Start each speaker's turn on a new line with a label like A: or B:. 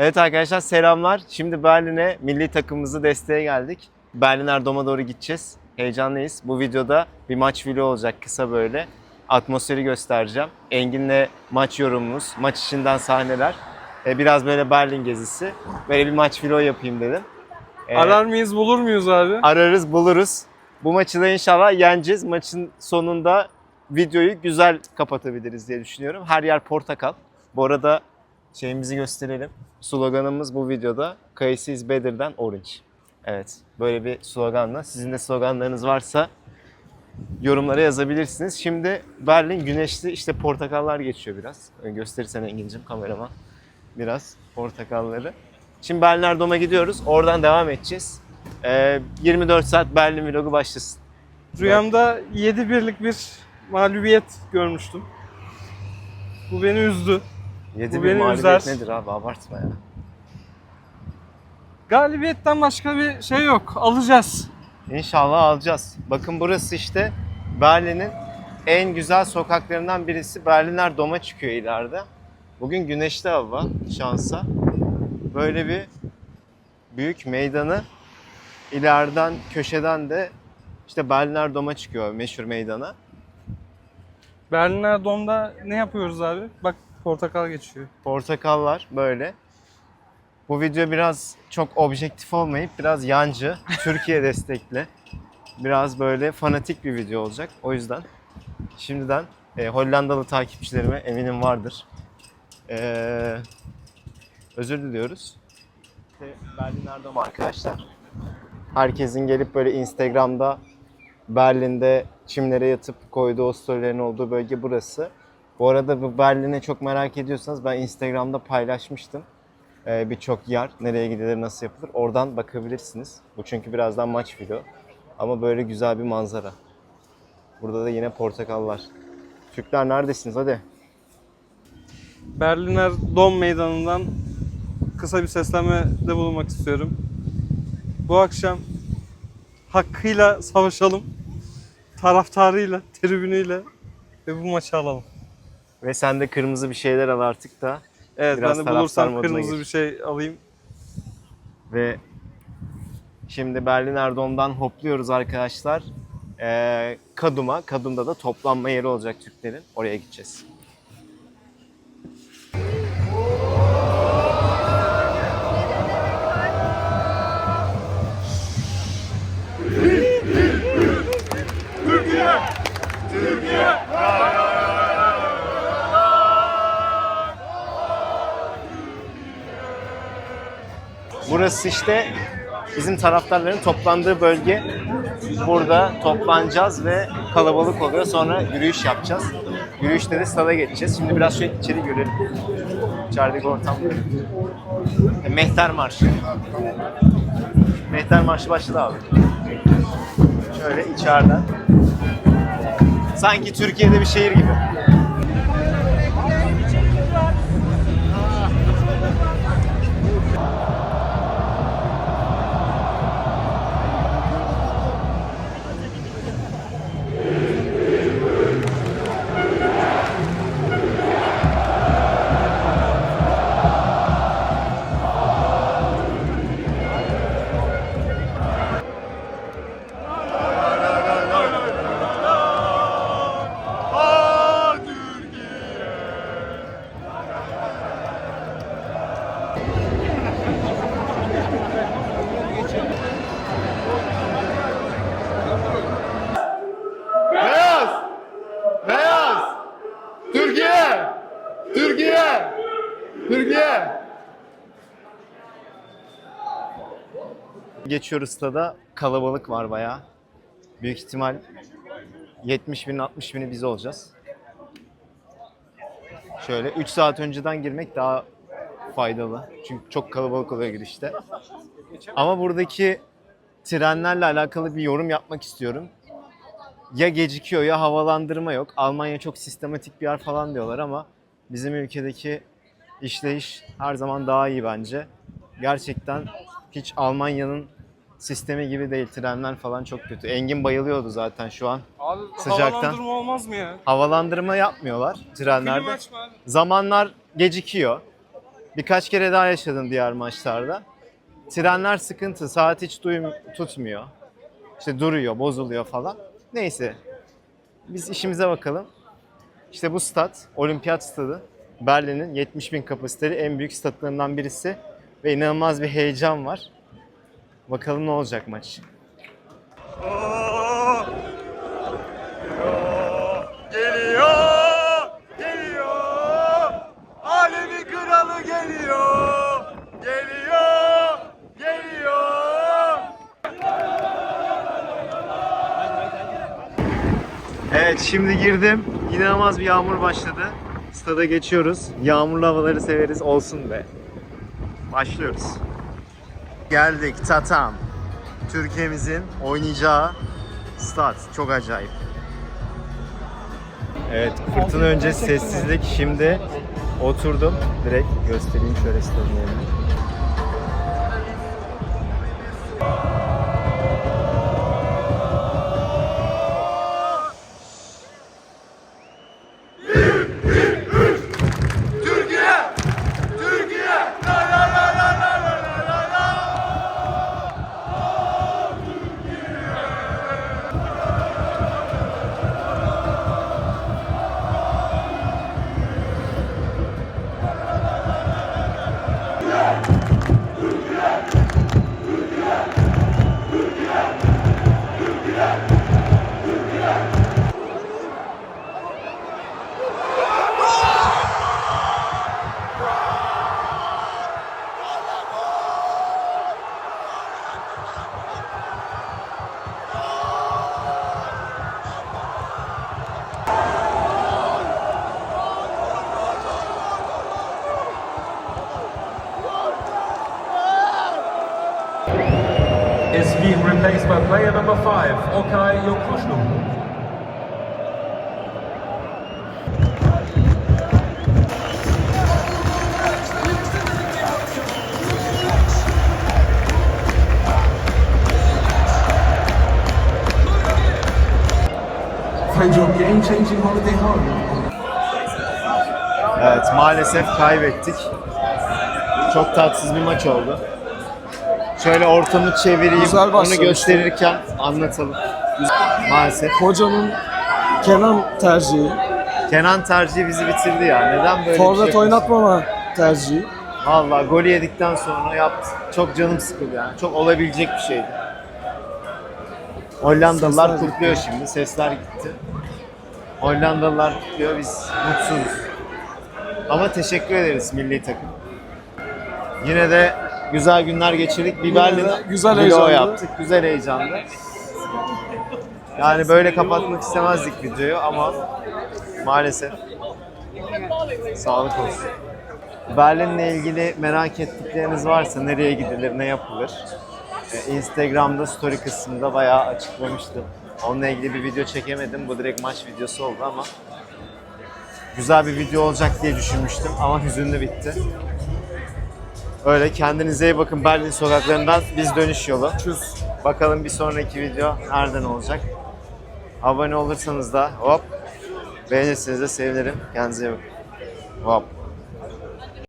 A: Evet arkadaşlar selamlar. Şimdi Berlin'e milli takımımızı desteğe geldik. Berliner Dom'a doğru gideceğiz. Heyecanlıyız. Bu videoda bir maç vlogu olacak kısa böyle. Atmosferi göstereceğim. Engin'le maç yorumumuz, maç içinden sahneler. E, biraz böyle Berlin gezisi. Böyle bir maç vlogu yapayım dedim. E,
B: Arar mıyız bulur muyuz abi?
A: ararız buluruz. Bu maçı da inşallah yeneceğiz. Maçın sonunda videoyu güzel kapatabiliriz diye düşünüyorum. Her yer portakal. Bu arada şeyimizi gösterelim. Sloganımız bu videoda Kayısı is better than orange. Evet böyle bir sloganla. Sizin de sloganlarınız varsa yorumlara yazabilirsiniz. Şimdi Berlin güneşli işte portakallar geçiyor biraz. Gösterirsen Engin'cim kameraman. Biraz portakalları. Şimdi Berliner Dom'a gidiyoruz. Oradan devam edeceğiz. Ee, 24 saat Berlin vlogu başlasın.
B: Rüyamda 7 birlik bir mağlubiyet görmüştüm. Bu beni üzdü.
A: 7
B: Bu
A: bir
B: beni
A: mağlubiyet
B: üzer.
A: nedir abi abartma ya.
B: Galibiyetten başka bir şey yok. Alacağız.
A: İnşallah alacağız. Bakın burası işte Berlin'in en güzel sokaklarından birisi. Berliner Dom'a çıkıyor ileride. Bugün güneşli hava şansa. Böyle bir büyük meydanı ileriden köşeden de işte Berliner Dom'a çıkıyor meşhur meydana.
B: Berliner Dom'da ne yapıyoruz abi? Bak portakal geçiyor.
A: Portakallar böyle. Bu video biraz çok objektif olmayıp biraz yancı, Türkiye destekli, biraz böyle fanatik bir video olacak. O yüzden şimdiden e, Hollandalı takipçilerime eminim vardır. Ee, özür diliyoruz. İşte Berliner Dom arkadaşlar. Herkesin gelip böyle Instagram'da Berlin'de çimlere yatıp koyduğu o storylerin olduğu bölge burası. Bu arada bu Berlin'i çok merak ediyorsanız ben Instagram'da paylaşmıştım. Ee, Birçok yer, nereye gidilir, nasıl yapılır. Oradan bakabilirsiniz. Bu çünkü birazdan maç video. Ama böyle güzel bir manzara. Burada da yine portakallar. Türkler neredesiniz hadi.
B: Berliner Dom meydanından kısa bir seslenmede bulunmak istiyorum. Bu akşam hakkıyla savaşalım. Taraftarıyla, tribünüyle ve bu maçı alalım.
A: Ve sen de kırmızı bir şeyler al artık da.
B: Evet
A: Biraz
B: ben de bulursam kırmızı
A: gir.
B: bir şey alayım.
A: Ve şimdi Berliner Dom'dan hopluyoruz arkadaşlar. Ee, Kadum'a. Kadum'da da toplanma yeri olacak Türklerin. Oraya gideceğiz. Burası işte bizim taraftarların toplandığı bölge. Burada toplanacağız ve kalabalık oluyor. Sonra yürüyüş yapacağız. Yürüyüşte de stada geçeceğiz. Şimdi biraz şöyle içeri görelim. İçerideki ortam böyle. E, Mehter Marşı. Mehter Marşı başladı abi. Şöyle içeriden. Sanki Türkiye'de bir şehir gibi. Geçiyoruz stada. Kalabalık var bayağı. Büyük ihtimal 70 bin 60 bini biz olacağız. Şöyle 3 saat önceden girmek daha faydalı. Çünkü çok kalabalık oluyor girişte. Ama buradaki trenlerle alakalı bir yorum yapmak istiyorum ya gecikiyor ya havalandırma yok. Almanya çok sistematik bir yer falan diyorlar ama bizim ülkedeki işleyiş her zaman daha iyi bence. Gerçekten hiç Almanya'nın sistemi gibi değil. Trenler falan çok kötü. Engin bayılıyordu zaten şu an.
B: Abi
A: Sıcaktan.
B: havalandırma olmaz mı ya?
A: Havalandırma yapmıyorlar
B: Klima
A: trenlerde.
B: açma abi.
A: Zamanlar gecikiyor. Birkaç kere daha yaşadım diğer maçlarda. Trenler sıkıntı, saat hiç duyum, tutmuyor. İşte duruyor, bozuluyor falan. Neyse, biz işimize bakalım. İşte bu stat, olimpiyat stadı. Berlin'in 70 bin kapasiteli en büyük statlarından birisi. Ve inanılmaz bir heyecan var. Bakalım ne olacak maç.
C: Geliyor, geliyor. Alemin kralı geliyor. Geliyor, geliyor.
A: Evet şimdi girdim. İnanılmaz bir yağmur başladı. Stada geçiyoruz. Yağmurlu havaları severiz. Olsun be. Başlıyoruz. Geldik Tatam. Türkiye'mizin oynayacağı stat. Çok acayip. Evet fırtına önce sessizlik. Şimdi oturdum. Direkt göstereyim şöyle stadın.
D: Replaced by player number five, Okay. Find your game-changing holiday home.
A: Evet maalesef kaybettik. Çok tatsız bir maç oldu. Şöyle ortamı çevireyim,
E: Güzel
A: onu
E: başlamıştı.
A: gösterirken anlatalım. Maalesef.
E: Hocanın Kenan tercihi,
A: Kenan tercihi bizi bitirdi ya. Neden böyle bir
E: forvet
A: şey
E: oynatmama tercihi.
A: Valla golü yedikten sonra yaptı. Çok canım sıkıldı yani. Çok olabilecek bir şeydi. Hollandalılar
E: Sesler gitti.
A: kutluyor şimdi. Sesler gitti. Hollandalılar kutluyor. Biz mutsuzuz. Ama teşekkür ederiz milli takım. Yine de güzel günler geçirdik.
E: De güzel heyecanlı.
A: yaptık. Güzel heyecanlı. Yani böyle kapatmak istemezdik videoyu ama maalesef sağlık olsun. Berlin'le ilgili merak ettikleriniz varsa nereye gidilir, ne yapılır? Ee, Instagram'da story kısmında bayağı açıklamıştım. Onunla ilgili bir video çekemedim. Bu direkt maç videosu oldu ama güzel bir video olacak diye düşünmüştüm ama hüzünlü bitti. Öyle kendinize iyi bakın Berlin sokaklarından biz dönüş yolu.
E: Çüz.
A: Bakalım bir sonraki video nereden olacak? Abone olursanız da hop beğenirseniz de sevinirim. Kendinize iyi bakın. Hop.